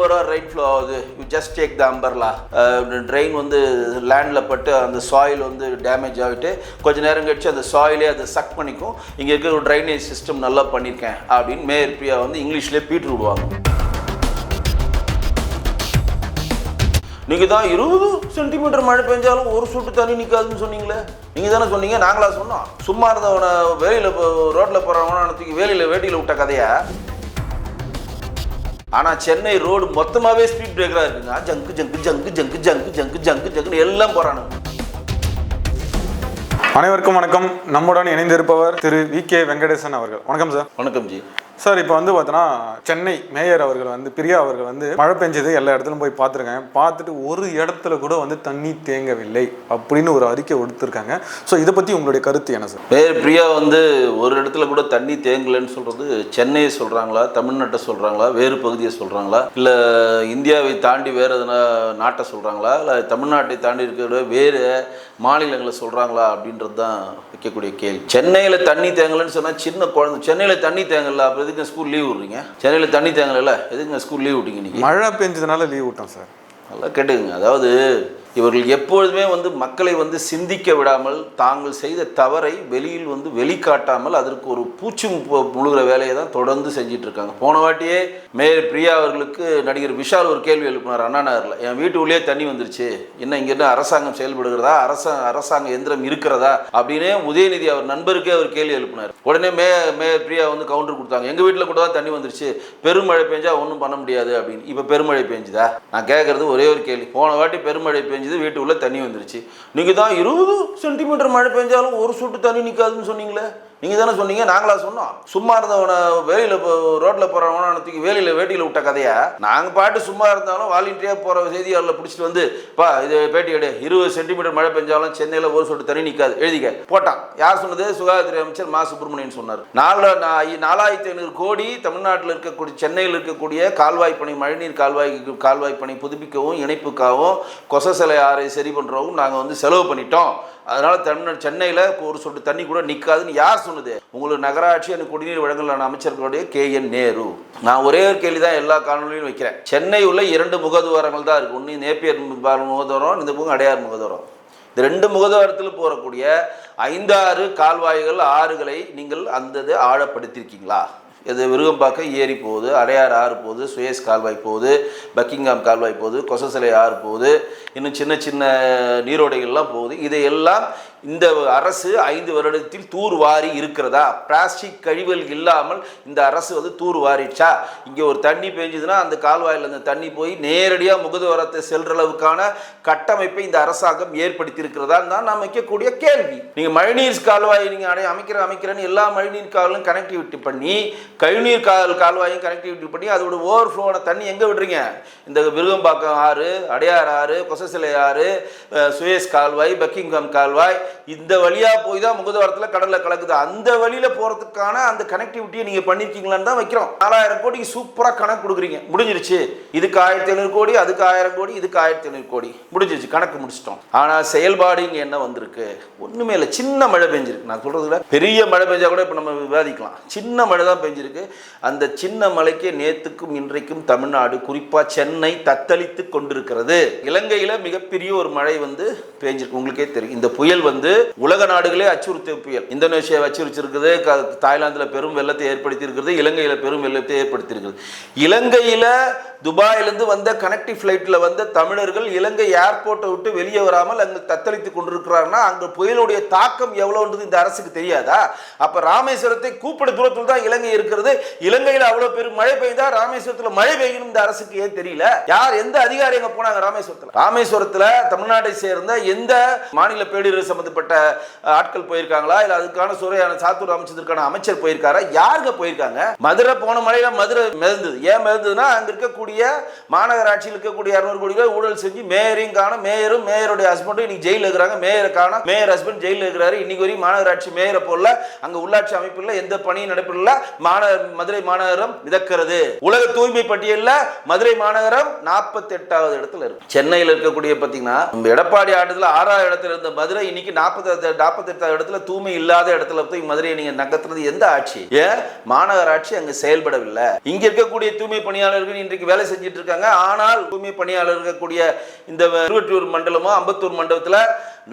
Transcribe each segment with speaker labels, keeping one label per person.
Speaker 1: ஓவராக rain flow ஆகுது. You just take the umbrella train வந்து லேண்டில் பட்டு அந்த சாயில் வந்து டேமேஜ் ஆகிட்டு கொஞ்ச நேரம் கழிச்சு அந்த சாயிலே அதை சக் பண்ணிக்கும். இங்கே இருக்கிற ஒரு ட்ரைனேஜ் சிஸ்டம் நல்லா பண்ணியிருக்கேன் அப்படின்னு மேயர் பிரியா வந்து இங்கிலீஷ்லேயே பீட்டு விடுவாங்க நீங்கள் தான் இருபது சென்டிமீட்டர் மழை பெஞ்சாலும் ஒரு சுட்டு தண்ணி நிற்காதுன்னு சொன்னீங்களே? நீங்கள் தானே சொன்னீங்க? நாங்களா சொன்னோம். சும்மா இருந்தவனை வேலையில் ரோட்டில் போகிறவன தூக்கி வேலையில் வேட்டியில் விட்ட கதையா? ஆனால் சென்னை ரோடு மொத்தமாகவே ஸ்பீட் பிரேக்கராக இருக்குங்க ஜங்கு ஜங்கு ஜங்கு ஜங்கு ஜங்கு ஜங்கு ஜங்கு ஜங்குன்னு எல்லாம் போகிறானுங்க
Speaker 2: அனைவருக்கும் வணக்கம். நம்முடன் இணைந்திருப்பவர் திரு வி கே வெங்கடேசன் அவர்கள். வணக்கம் சார்.
Speaker 1: வணக்கம் ஜி.
Speaker 2: சார் இப்போ வந்து பார்த்தோன்னா சென்னை மேயர் அவர்கள் வந்து பிரியா அவர்கள் வந்து மழை பெஞ்சது எல்லா இடத்துலையும் போய் பார்த்துருக்காங்க பார்த்துட்டு ஒரு இடத்துல கூட வந்து தண்ணி தேங்கவில்லை அப்படின்னு ஒரு அறிக்கை கொடுத்துருக்காங்க. ஸோ இதை பற்றி உங்களுடைய கருத்து என்ன சார்?
Speaker 1: மேயர் பிரியா வந்து ஒரு இடத்துல கூட தண்ணி தேங்கலைன்னு சொல்கிறது சென்னையை சொல்கிறாங்களா தமிழ்நாட்டை சொல்கிறாங்களா வேறு பகுதியை சொல்கிறாங்களா இல்லை இந்தியாவை தாண்டி வேறு எதனா நாட்டை சொல்கிறாங்களா இல்லை தமிழ்நாட்டை தாண்டி இருக்கிற வேறு மாநிலங்களை சொல்கிறாங்களா அப்படின்றது தான் வைக்கக்கூடிய கேள்வி. சென்னையில் தண்ணி தேங்கலைன்னு சொன்னால் சின்ன குழந்தை சென்னையில் தண்ணி தேங்கல அப்புறம் எதுக்கு ஸ்கூல் லீவ் விட்றீங்க? சென்னையில் தண்ணி தேங்கலைல்ல எதுக்குங்க ஸ்கூல் லீவ் விட்டீங்க நீங்கள்
Speaker 2: மழை பெஞ்சதுனால லீவ் விட்டோம் சார்.
Speaker 1: நல்லா கேட்டுக்குங்க. அதாவது இவர்கள் எப்பொழுதுமே வந்து மக்களை வந்து சிந்திக்க விடாமல் தாங்கள் செய்த தவறை வெளியில் வந்து வெளிக்காட்டாமல் அதற்கு ஒரு பூச்சி முழுகிற வேலையை தான் தொடர்ந்து செஞ்சிட்டு இருக்காங்க. போன வாட்டியே மேயர் பிரியா அவர்களுக்கு நடிகர் விஷால் ஒரு கேள்வி எழுப்பினார் அண்ணா நகரில். என் வீட்டு உள்ளே தண்ணி வந்துருச்சு. என்ன இங்க என்ன அரசாங்கம் செயல்படுகிறதா? அரச அரசாங்க எந்திரம் இருக்கிறதா? அப்படின்னே உதயநிதி அவர் நண்பருக்கே அவர் கேள்வி எழுப்பினார். உடனே மே மேயர் பிரியா வந்து கவுண்டர் கொடுத்தாங்க. எங்கள் வீட்டில் கூட தான் தண்ணி வந்துருச்சு. பெருமழை பெஞ்சா ஒன்றும் பண்ண முடியாது அப்படின்னு. இப்போ பெருமழை பெஞ்சுதா? நான் கேட்குறது ஒரே ஒரு கேள்வி. போன வாட்டி பெருமழை பெஞ்சு பெஞ்சது வீட்டுக்குள்ளே உள்ள தண்ணி வந்துருச்சு. நீங்கள் தான் இருபது சென்டிமீட்டர் மழை பெஞ்சாலும் ஒரு சொட்டு தண்ணி நிற்காதுன்னு சொன்னீங்களே? நீங்கள் தானே சொன்னீங்க? நாங்களா சொன்னோம். சும்மா இருந்தவனை வேலையில் ரோட்டில் போகிறவன தூக்கி வேலையில் வேட்டியில் விட்ட கதையா? நாங்கள் பாட்டு சும்மா இருந்தாலும் வாலண்டியாக போகிற செய்தியாளர்களை பிடிச்சிட்டு வந்து பா இது பேட்டி எடு. இருபது சென்டிமீட்டர் மழை பெஞ்சாலும் சென்னையில் ஒரு சொட்டு தண்ணி நிற்காது எழுதிக்க. போட்டான். யார் சொன்னது? சுகாதாரத்துறை அமைச்சர் மா. சுப்பிரமணியன் சொன்னார். நாலு நாலாயிரத்தி ஐநூறு கோடி தமிழ்நாட்டில் இருக்கக்கூடிய சென்னையில் இருக்கக்கூடிய கால்வாய் பணி மழைநீர் கால்வாய் கால்வாய் பணி புதுப்பிக்கவும் இணைப்புக்காகவும் கொச சிலை ஆறை சரி பண்ணுறவும் நாங்கள் வந்து செலவு பண்ணிட்டோம். அதனால தமிழ் சென்னையில் ஒரு சொட்டு தண்ணி கூட நிற்காதுன்னு யார் சொன்னது உங்களுக்கு நகராட்சி அந்த குடிநீர் வழங்கலான அமைச்சர்களுடைய கே. என். நேரு. நான் ஒரே ஒரு கேள்வி தான் எல்லா காணொலியும் வைக்கிறேன். சென்னை உள்ள இரண்டு முகதுவாரங்கள் தான் இருக்குது ஒன்று நேப்பியர் முகதுவாரம் இந்த பக்கம் அடையார் முகதுவாரம். இந்த ரெண்டு முகதுவாரத்தில் போகக்கூடிய ஐந்தாறு கால்வாய்கள் ஆறுகளை நீங்கள் அந்த ஆழப்படுத்தியிருக்கீங்களா? இது விருகம்பாக்கம் ஏரி போகுது. அடையார் ஆறு போகுது. சுயஸ் கால்வாய் போகுது. பக்கிங்காம் கால்வாய் போகுது. கொசசிலை ஆறு போகுது. இன்னும் சின்ன சின்ன நீரோடைகள்லாம் போகுது. இதையெல்லாம் இந்த அரசு ஐந்து வருடத்தில் தூர் வாரி இருக்கிறதா? பிளாஸ்டிக் கழிவுகள் இல்லாமல் இந்த அரசு வந்து தூர் வாரிச்சா இங்கே ஒரு தண்ணி பெஞ்சதுன்னா அந்த கால்வாயில் அந்த தண்ணி போய் நேரடியாக முகதுவரத்தை செல்ற அளவுக்கான கட்டமைப்பை இந்த அரசாங்கம் ஏற்படுத்தி தான் நாம் வைக்கக்கூடிய கேள்வி. நீங்கள் மழைநீர் கால்வாய் நீங்கள் அடை அமைக்கிற அமைக்கிறேன்னு எல்லா மழைநீர் கால்வாயும் கனெக்டிவிட்டி பண்ணி கழிவுநீர் கால் கால்வாயும் கனெக்டிவிட்டி பண்ணி அதோட ஓவர்ஃப்ளோட தண்ணி எங்கே விடுறீங்க? இந்த விருகம்பாக்கம் ஆறு அடையார் ஆறு கொசசிலை ஆறு அஹ், சுயஸ் கால்வாய் பக்கிங்காம் கால்வாய் இந்த வழியாக போய் தான் முகதுவாரத்தில் கடலில் கலக்குது. அந்த வழியில் போகிறதுக்கான அந்த கனெக்டிவிட்டியை நீங்கள் பண்ணியிருக்கீங்களான்னு தான் வைக்கிறோம். நாலாயிரம் கோடிக்கு சூப்பராக கணக்கு கொடுக்குறீங்க. முடிஞ்சிருச்சு. இதுக்கு ஆயிரத்தி ஐநூறு கோடி அதுக்கு ஆயிரம் கோடி இதுக்கு ஆயிரத்தி ஐநூறு கோடி. முடிஞ்சிருச்சு. கணக்கு முடிச்சிட்டோம். ஆனால் செயல்பாடு இங்கே என்ன வந்திருக்கு? ஒன்றுமே இல்லை. சின்ன மழை பெஞ்சிருக்கு. நான் சொல்கிறதுல பெரிய மழை பெஞ்சா கூட இப்போ நம்ம விவாதிக்கலாம். சின்ன மழை தான் பெஞ்சிருக்கு. அந்த சின்ன மழைக்கே நேத்துக்கும் இன்றைக்கும் தமிழ்நாடு குறிப்பாக சென்னை தத்தளித்து கொண்டிருக்கிறது. இலங்கையில் மிகப்பெரிய ஒரு மழை வந்து பெஞ்சிருக்கு. உங்களுக்கே தெரியும். இந்த புயல் வந்து உலக நாடுகளே அச்சுறுத்திய புயல். இந்தோனேஷியாவை அச்சுறுத்திருக்குது தாய்லாந்தில் பெரும் வெள்ளத்தை ஏற்படுத்தி இருக்கிறது இலங்கையில் பெரும் வெள்ளத்தை ஏற்படுத்தி இருக்கிறது இலங்கையில் துபாயிலிருந்து வந்த கனெக்டிவ் ஃப்ளைட்டில் வந்த தமிழர்கள் இலங்கை ஏர்போர்ட்டை விட்டு வெளியே வராமல் அங்கே தத்தளித்து கொண்டிருக்கிறாருன்னா அங்கே புயலுடைய தாக்கம் எவ்வளோன்றது இந்த அரசுக்கு தெரியாதா? அப்போ ராமேஸ்வரத்தை கூப்பிட தூரத்தில் தான் இலங்கை இருக்கிறது. இலங்கையில் அவ்வளோ பெரும் மழை பெய்தா ராமேஸ்வரத்தில் மழை பெய்யும் இந்த அரசுக்கு ஏன் தெரியல? யார் எந்த அதிகாரி அங்கே போனாங்க ராமேஸ்வரத்தில்? ராமேஸ்வரத்தில் தமிழ்நாட்டை சேர்ந்த எந்த மாநில பேரிடர் சம்பந்த அஹ், ஆட்கள் போயிருக்காங்களா? இல்லை அதுக்கான சுரையான சாத்தூர் அமைச்சதற்கான அமைச்சர் போயிருக்காரா? யாருங்க போயிருக்காங்க? மதுரை போன மழையில் மதுரை மிதந்தது. ஏன் மிதந்ததுன்னா அங்கே இருக்கக்கூடிய மாநகராட்சியில் இருக்கக்கூடிய இரநூறு கோடி ரூபாய் ஊழல் செஞ்சு மேயரையும் காணும். மேயரும் மேயருடைய ஹஸ்பண்டும் இன்னைக்கு ஜெயிலில் இருக்கிறாங்க. மேயரை காணும். மேயர் ஹஸ்பண்ட் ஜெயிலில் இருக்கிறாரு. இன்னைக்கு வரையும் மாநகராட்சி மேயரை போல அங்கே உள்ளாட்சி அமைப்பில் எந்த பணியும் நடைபெறல. மாந மதுரை மாநகரம் மிதக்கிறது. உலக தூய்மை பட்டியலில் மதுரை மாநகரம் நாற்பத்தி எட்டாவது இடத்துல இருக்கு. சென்னையில் இருக்கக்கூடிய பார்த்தீங்கன்னா எடப்பாடி ஆட்டத்தில் ஆறாவது இடத்துல இருந்த மதுரை இன்னைக்கு நாற்பத்தி நாற்பத்தெட்டாவது இடத்துல தூய்மை இல்லாத இடத்துல போய் மதுரையை நீங்க நகர்த்துறது எந்த ஆட்சி? ஏன் மாநகராட்சி அங்க செயல்படவில்லை. இங்க இருக்கக்கூடிய தூய்மை பணியாளர்கள் இன்றைக்கு வேலை செஞ்சுட்டு இருக்காங்க. ஆனால் தூய்மை பணியாளர் இருக்கக்கூடிய இந்த திருவற்றூர் மண்டலமோ அம்பத்தூர் மண்டலத்துல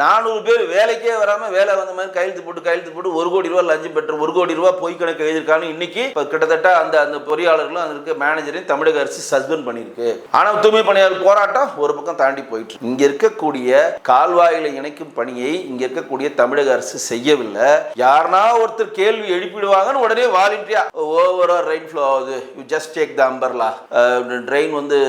Speaker 1: நானூறு பேர் வேலைக்கே வராம வேலை வந்த மாதிரி கையெழுத்து போட்டு கையெழுத்து போட்டு ஒரு கோடி ரூபாய் லஞ்சம் பெற்று ஒரு கோடி ரூபாய் பொய் கணக்கு எழுதியிருக்காங்க இன்னைக்கு கிட்டத்தட்ட அந்த அந்த பொறியாளர்களும் அது இருக்க மேனேஜரையும் தமிழக அரசு சஸ்பெண்ட் பண்ணியிருக்கு. ஆனா தூய்மை பணியாளர் போராட்டம் ஒரு பக்கம் தாண்டி போயிட்டு இங்க இருக்கக்கூடிய கால்வாயில இணைக்கும் பணியை இங்க இருக்கக்கூடிய தமிழக அரசு செய்யவில்லை. யாருனா ஒருத்தர் கேள்வி எழுப்பிடுவாங்கன்னு உடனே வாலண்டியா ஓவரா ரெயின் ஃப்ளோ ஆகுது? You just take the umbrella train வந்து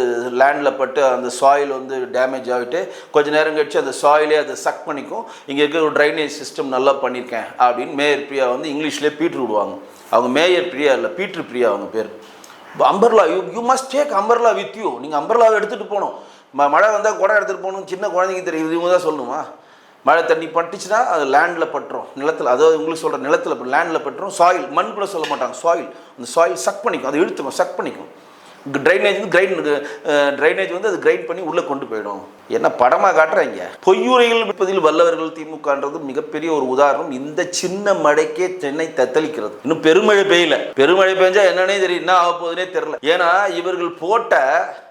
Speaker 1: லேண்ட்ல பட்டு அந்த சாயில் வந்து டேமேஜ் ஆகிட்டு கொஞ்ச நேரம் கழிச்சு அந்த சாயிலே அந்த சக் பண்ணிக்கும் இங்கே இருக்கிற ஒரு ட்ரைனேஜ் சிஸ்டம் நல்லா பண்ணியிருக்கேன் அப்படின்னு மேயர் பிரியா வந்து இங்கிலீஷ்லேயே பீட்ரு விடுவாங்க. அவங்க மேயர் பிரியா இல்லை பீட்ரு பிரியா அவங்க பேர். Umbrella you you must take umbrella with you நீங்கள் அம்பர்லாவை எடுத்துகிட்டு போகணும். ம மழை வந்தால் குடம் எடுத்துகிட்டு போகணும் சின்ன குழந்தைங்க தெரியும். இவங்க தான் சொல்லணுமா? மழை தண்ணி பட்டுச்சுன்னா அது லேண்டில் பட்டுரும். நிலத்தில் அதாவது உங்களுக்கு சொல்கிற நிலத்தில் லேண்டில் பட்டுரும். சாயில் மண் கூட சொல்ல மாட்டாங்க. சாயில் அந்த சாயில் சக் பண்ணிக்கும். அது இழுத்துக்கும் சக் பண்ணிக்கும். ட்ரைனேஜ் வந்து கிரைண்ட் ட்ரைனேஜ் வந்து அது கிரைண்ட் பண்ணி உள்ளே கொண்டு போயிடும். என்ன படமாக காட்டுறாங்க? பொய்யுரைகள் விற்பதில் வல்லவர்கள் திமுகன்றது மிகப்பெரிய ஒரு உதாரணம். இந்த சின்ன மழைக்கே சென்னை தத்தளிக்கிறது. இன்னும் பெருமழை பெய்யல. பெருமழை பெஞ்சா என்னன்னே தெரியும் என்ன ஆக போகுதுன்னே தெரில ஏன்னா இவர்கள் போட்ட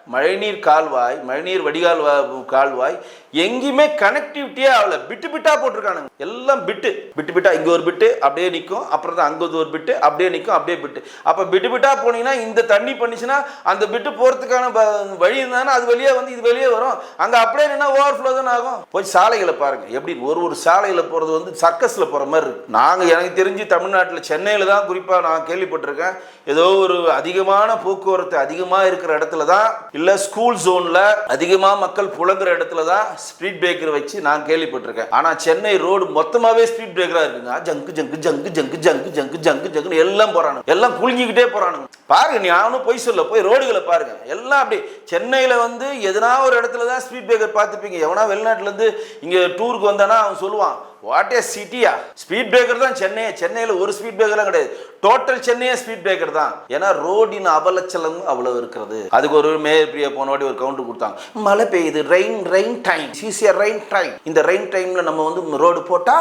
Speaker 1: மழைநீர் கால்வாய் மழைநீர் வடிகால் வா- கால்வாய் எங்கேயுமே கனெக்டிவிட்டியே ஆகல. பிட்டு பிட்டா போட்டிருக்கானுங்க. எல்லாம் பிட்டு. பிட்டு பிட்டா இங்க ஒரு பிட்டு அப்படியே நிற்கும் அப்புறம் தான் அங்கே ஒரு பிட்டு அப்படியே நிற்கும் அப்படியே பிட்டு. அப்போ பிட்டு பிட்டா போனீங்கன்னா இந்த தண்ணி பண்ணிச்சுன்னா அந்த பிட்டு போறதுக்கான வழி இருந்தானா அது வெளியே வந்து இது வெளியே வரும். அங்கே அப்படியே என்ன ஓவர் தான் தானே ஆகும். போய் சாலைகளை பாருங்க. எப்படி ஒரு ஒரு சாலையில் போறது வந்து சர்க்கஸில் போற மாதிரி இருக்கு. நாங்கள் எனக்கு தெரிஞ்சு தமிழ்நாட்டில் சென்னையில் தான் குறிப்பாக நான் கேள்விப்பட்டிருக்கேன். ஏதோ ஒரு அதிகமான போக்குவரத்து அதிகமாக இருக்கிற இடத்துல தான் இல்ல ஸ்கூல் ஜோன்ல அதிகமா மக்கள் புழங்குற இடத்துல தான் ஸ்பீட் பிரேக்கர் வச்சு நான் கேள்விப்பட்டிருக்கேன். ஆனா சென்னை ரோடு மொத்தமாவே ஸ்பீட் பிரேக்கரா இருக்குங்க. ஜங்கு ஜங்கு ஜங்கு ஜங்கு ஜங்கு ஜங்கு ஜங்கு ஜங்குன்னு எல்லாம் போறானுங்க. எல்லாம் குலுங்கிக்கிட்டே போறானுங்க. பாருங்க நீ அவனும் பொய் சொல்ல போய் ரோடுகளை பாருங்க. எல்லாம் அப்படி சென்னையில வந்து எதனா ஒரு இடத்துல தான் ஸ்பீட் பிரேக்கர் பார்த்துப்பீங்க. எவனா வெளிநாட்டுல இருந்து இங்க டூருக்கு வந்தானா அவன் சொல்லுவான் வாட் ஏ சிட்டியா ஸ்பீட் பிரேக்கர் தான் சென்னை. சென்னையில் ஒரு ஸ்பீட் பிரேக்கர்லாம் கிடையாது. டோட்டல் சென்னையே ஸ்பீட் பிரேக்கர் தான். ஏன்னா ரோடின் அவலச்சலம் அவ்வளவு இருக்கிறது. அதுக்கு ஒரு மேயர் பிரியா போன வாட்டி ஒரு கவுண்டர் கொடுத்தாங்க. மழை பெய்யுது. Rain rain time CCR rain time இந்த ரெயின் டைம்ல நம்ம வந்து ரோடு போட்டா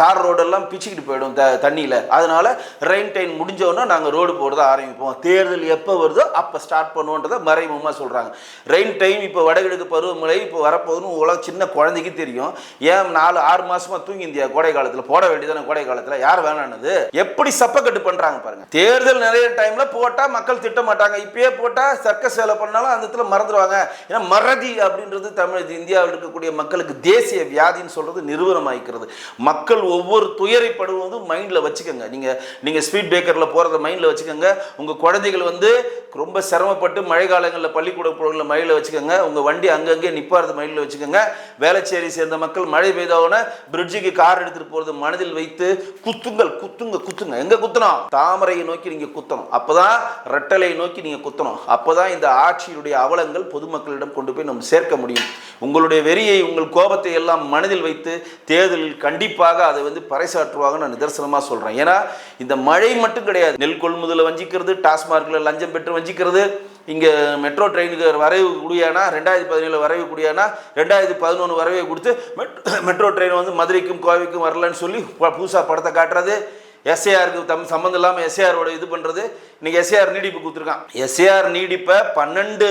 Speaker 1: தார் ரோடெல்லாம் பிச்சுக்கிட்டு போயிடும் த தண்ணியில். அதனால ரெயின் டைம் முடிஞ்சவொன்னே நாங்கள் ரோடு போடுறத ஆரம்பிப்போம். தேர்தல் எப்போ வருதோ அப்போ ஸ்டார்ட் பண்ணுவோன்றதை மறைமுகமாக சொல்கிறாங்க ரெயின் டைம் இப்போ வடகிழக்கு பருவமழை இப்போ வரப்போகுதுன்னு உலக சின்ன குழந்தைக்கு தெரியும். ஏன் நாலு ஆறு தூங்கி இந்தியா கோடை காலத்துல போட வேண்டியதான கோடை காலத்துல? யார் வேணானது? எப்படி சப்பக்கட்டு பண்றாங்க பாருங்க. தேர்தல் நிறைய டைம்ல போட்டா மக்கள் திட்ட மாட்டாங்க. இப்பயே போட்டா சர்க்கஸ் வேலை பண்ணாலும் அந்த இடத்துல மறந்துடுவாங்க ஏன்னா மறதி அப்படின்றது தமிழ் இந்தியாவில் இருக்கக்கூடிய மக்களுக்கு தேசிய வியாதின்னு சொல்றது நிறுவனமாயிக்கிறது மக்கள் ஒவ்வொரு துயரைப்படுவதும் மைண்ட்ல வச்சுக்கோங்க. நீங்க நீங்க ஸ்பீட் பிரேக்கர்ல போறத மைண்ட்ல வச்சுக்கோங்க. உங்க குழந்தைகள் வந்து ரொம்ப சிரமப்பட்டு மழை காலங்களில் பள்ளிக்கூட போகிற மழையில் வச்சுக்கோங்க. உங்கள் வண்டி அங்கங்கே நிப்பாறது மைண்டில் வச்சுக்கோங்க. வேளச்சேரி சேர்ந்த மக்கள் மழை பெய்தவொடனே பிரிட்ஜுக்கு கார் எடுத்துகிட்டு போகிறது மனதில் வைத்து குத்துங்கள் குத்துங்க குத்துங்க. எங்கே குத்தணும்? தாமரையை நோக்கி நீங்கள் குத்தணும். அப்போ தான் ரெட்டலையை நோக்கி நீங்கள் குத்தணும். அப்போ தான் இந்த ஆட்சியினுடைய அவலங்கள் பொதுமக்களிடம் கொண்டு போய் நம்ம சேர்க்க முடியும். உங்களுடைய வெறியை உங்கள் கோபத்தை எல்லாம் மனதில் வைத்து தேர்தலில் கண்டிப்பாக அதை வந்து பறைசாற்றுவாங்க நான் நிதர்சனமாக சொல்கிறேன் ஏன்னா இந்த மழை மட்டும் கிடையாது. நெல் கொள்முதலை வஞ்சிக்கிறது டாஸ்மார்க்கில் லஞ்சம் பெற்று வஞ்சிக்கிறது இங்கே மெட்ரோ ட்ரெயினுக்கு வரைவு கூடியானா ரெண்டாயிரத்தி பதினேழு வரைவு கூடியானா ரெண்டாயிரத்தி பதினொன்று வரைவை கொடுத்து மெட்ரோ மெட்ரோ ட்ரெயின் வந்து மதுரைக்கும் கோவைக்கும் வரலன்னு சொல்லி புதுசாக படத்தை காட்டுறது. எஸ்ஏஆருக்கு தம் சம்மந்தம் இல்லாமல் எஸ்ஏஆரோட இது பண்ணுறது இன்றைக்கி எஸ்ஏஆர் நீடிப்பு கொடுத்துருக்கான். எஸ்ஏஆர் நீடிப்பை பன்னெண்டு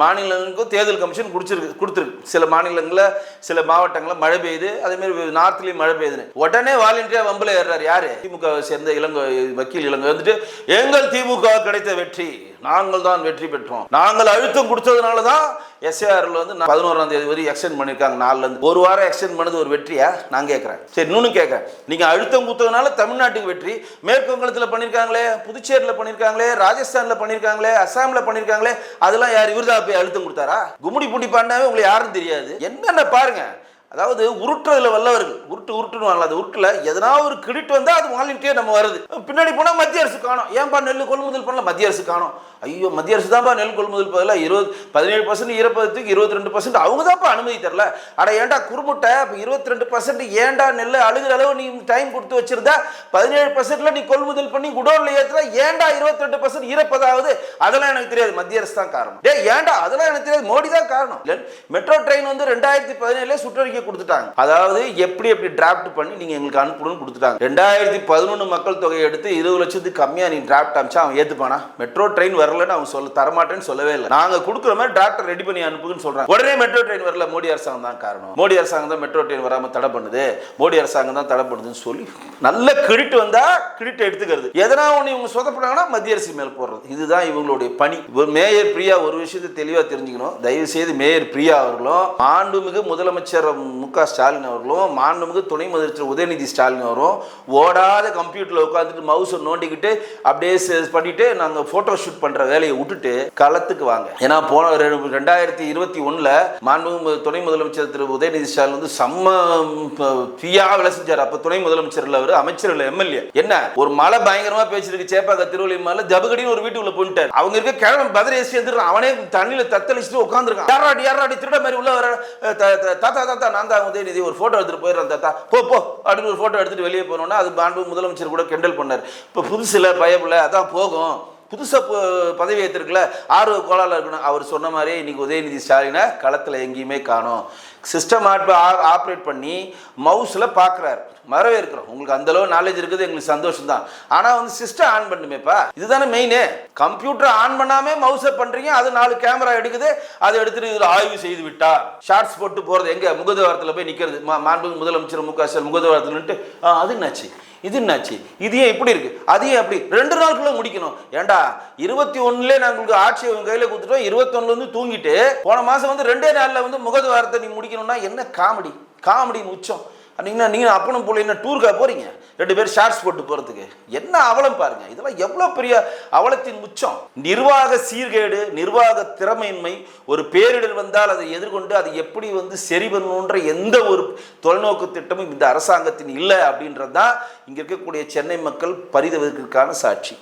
Speaker 1: மாநிலங்களுக்கும் தேர்தல் கமிஷன் குடிச்சிருக்கு கொடுத்துருக்கு. சில மாநிலங்களில் சில மாவட்டங்களில் மழை பெய்யுது. அதேமாதிரி நார்த்லேயும் மழை பெய்யுதுன்னு. உடனே வாலண்டியர் வம்பில் ஏறுறாரு. யார்? திமுக சேர்ந்த இளங்கோ வக்கீல் இளங்கோ வந்துட்டு எங்கள் திமுக கிடைத்த வெற்றி. நாங்கள் தான் வெற்றி பெற்றோம். நாங்கள் அழுத்தம் கொடுத்ததுனால தான் எஸ்ஏஆர்ல வந்து பதினோராம் தேதி வரை எக்ஸ்டெண்ட் பண்ணியிருக்காங்க நாலுலேருந்து ஒரு வாரம் எக்ஸ்டெண்ட் பண்ணது ஒரு வெற்றியா? நான் கேட்குறேன். சரி இன்னொன்று கேட்குறேன். நீங்கள் அழுத்தம் கொடுத்ததுனால தமிழ்நாட்டுக்கு வெற்றி. மேற்கு வங்கத்தில் பண்ணியிருக்காங்களே புதுச்சேரியில் பண்ணியிருக்காங்களே ராஜஸ்தானில் பண்ணியிருக்காங்களே அஸ்ஸாமில் பண்ணியிருக்காங்களே அதெல்லாம் யார் இவர்தான் போய் அழுத்தம் கொடுத்தாரா? கும்முடி புண்டி பாண்டாவே உங்களுக்கு யாரும் தெரியாது. என்னென்ன பாருங்கள் அதாவது உருட்டுறதுல வல்லவர்கள் உருட்டு உருட்டுன்னு அது உருட்டுல எதனா ஒரு கிரெடிட் வந்தால் அது வாலண்டியர் நம்ம வருது. பின்னாடி போனால் மத்திய அரசு காணும். ஏன்பா நெல் கொள்முதல் பண்ணல? மத்திய அரசு காணும். ஐயோ மத்திய அரசு தான்ப்பா நெல் கொள்முதல் பதிலாக இருபது பதினேழு பர்சன்ட் ஈரப்பதத்துக்கு இருபத்தி ரெண்டு பர்சன்ட் அவங்க தான்ப்பா அனுமதி தரல. அட ஏன்டா குறுமுட்டை இப்போ இருபத்தி ரெண்டு பர்சன்ட் ஏன்டா நெல் அழுகிற அளவு நீ டைம் கொடுத்து வச்சிருந்தா? பதினேழு பர்சன்ட்ல நீ கொள்முதல் பண்ணி குடோனில் ஏத்துற ஏன்டா இருபத்தி ரெண்டு பர்சன்ட் ஈரப்பதாவது அதெல்லாம் எனக்கு தெரியாது. மத்திய அரசு தான் காரணம். டே ஏன்டா? அதெல்லாம் எனக்கு தெரியாது. மோடி தான் காரணம். மெட்ரோ ட்ரெயின் வந்து ரெண்டாயிரத்தி பதினேழுல சுற்றறிக்கை கொடுத்துட்டாங்க. அதாவது எப்படி எப்படி டிராஃப்ட் பண்ணி நீங்கள் எங்களுக்கு அனுப்பணும்னு கொடுத்துட்டாங்க. ரெண்டாயிரத்தி பதினொன்று மக்கள் தொகையை எடுத்து இருபது லட்சத்துக்கு கம்மியாக நீ டிராஃப்ட் அமிச்சா அவன் ஏற்றுப்பானா மெட்ரோ ட்ரெயின் வரலன்னு அவங்க சொல்ல தரமாட்டேன்னு சொல்லவே இல்லை. நாங்க கொடுக்குற மாதிரி டிராக்டர் ரெடி பண்ணி அனுப்புன்னு சொல்றாங்க. உடனே மெட்ரோ ட்ரெயின் வரல மோடி அரசாங்கம் தான் காரணம். மோடி அரசாங்கம் தான் மெட்ரோ ட்ரெயின் வராம தடை பண்ணுது. மோடி அரசாங்கம் தான் தடை பண்ணுதுன்னு சொல்லி நல்ல கிரிட்டு வந்தா கிரிட்டு எடுத்துக்கிறது. எதனா ஒன்று இவங்க சொதப்பினாங்கன்னா மத்திய அரசு மேல் போடுறது. இதுதான் இவங்களுடைய பணி. மேயர் பிரியா ஒரு விஷயத்தை தெளிவா தெரிஞ்சுக்கணும். தயவு செய்து மேயர் பிரியா அவர்களும் மாண்புமிகு முதலமைச்சர் மு க ஸ்டாலின் அவர்களும் மாண்புமிகு துணை முதலமைச்சர் உதயநிதி ஸ்டாலின் அவரும் ஓடாத கம்ப்யூட்டர்ல உட்காந்துட்டு மவுஸை நோண்டிக்கிட்டு அப்படியே பண்ணிட்டு நாங்கள் போட்டோ ஷூட் பண்ற வேலையை விட்டுட்டு களத்துக்கு வாங்க. ஏன்னா போன ரெண்டாயிரத்தி இருபத்தி ஒண்ணுல மாண்பு துணை முதலமைச்சர் திரு. உதயநிதி ஸ்டாலின் வந்து செம்ம பியா வேலை செஞ்சார். அப்ப துணை முதலமைச்சர் இல்ல அவரு அமைச்சர் இல்ல எம்எல்ஏ. என்ன? ஒரு மழை பயங்கரமா பேசிருக்கு சேப்பாக்க திருவள்ளி மலை ஜபகடின்னு ஒரு வீட்டுக்குள்ள போயிட்டார். அவங்க இருக்க கிழமை பதில் ஏசி அவனே தண்ணியில தத்தளிச்சுட்டு உட்காந்துருக்கான் யாராடி யாராடி திருட மாதிரி உள்ள வர தாத்தா தாத்தா நான் தான் உதயநிதி. ஒரு போட்டோ எடுத்துட்டு போயிடுறேன் தாத்தா. போ போ அப்படின்னு ஒரு போட்டோ எடுத்துட்டு வெளியே போனோம்னா அது மாண்பு முதலமைச்சர் கூட கிண்டல் பண்ணார். இப்போ புதுசுல பயப்பில்ல அதான் போகும். புதுசாக பதவி ஏற்றிருக்கல ஆர்வ கோளால இருக்கணும். அவர் சொன்ன மாதிரி இன்னைக்கு உதயநிதி ஸ்டாலினை களத்தில் எங்கேயுமே காணும். சிஸ்டம் ஆப்ரேட் பண்ணி மவுஸில் பார்க்குறாரு வரவேற்கிறோம். உங்களுக்கு அந்த அளவு நாலேஜ் இருக்குது எங்களுக்கு சந்தோஷம் தான். ஆனால் வந்து சிஸ்டம் ஆன் பண்ணுமேப்பா. இதுதானே மெயினு கம்ப்யூட்டர் ஆன் பண்ணாமே மவுஸை பண்ணுறீங்க அது நாலு கேமரா எடுக்குது அதை எடுத்துட்டு இதில் ஆய்வு செய்து விட்டா ஷார்ட்ஸ் போட்டு போகிறது எங்கே? முகதுவாரத்தில் போய் நிற்கிறது மாண்பு முதலமைச்சர் மு க ஸ்டாலின் முகதுவாரத்தில் அது என்னாச்சு? இது என்னாச்சு? இது ஏன் இப்படி இருக்கு? அது ஏன் அப்படி? ரெண்டு நாளுக்குள்ள முடிக்கணும். ஏன்டா இருபத்தி ஒண்ணுல உங்களுக்கு ஆட்சியை உங்க கையில கொடுத்துட்டோம். இருபத்தொன்னுல இருந்து தூங்கிட்டு போன மாசம் வந்து ரெண்டே நாள்ல வந்து முகதுவாரத்தை நீ முடிக்கணும்னா என்ன காமெடி? காமெடின்னு உச்சம். நீங்க நீங்க அப்பனும் போல என்ன டூருக்கா போறீங்க? ரெண்டு பேர் ஷார்ட்ஸ் போட்டு போகிறதுக்கு என்ன அவலம் பாருங்க. இதெல்லாம் எவ்வளோ பெரிய அவலத்தின் உச்சம். நிர்வாக சீர்கேடு நிர்வாக திறமையின்மை ஒரு பேரிடர் வந்தால் அதை எதிர்கொண்டு அதை எப்படி வந்து சரி பண்ணணுன்ற எந்த ஒரு தொலைநோக்கு திட்டமும் இந்த அரசாங்கத்தின் இல்லை அப்படின்றது தான் இங்கே இருக்கக்கூடிய சென்னை மக்கள் பரிதவதற்கான சாட்சி.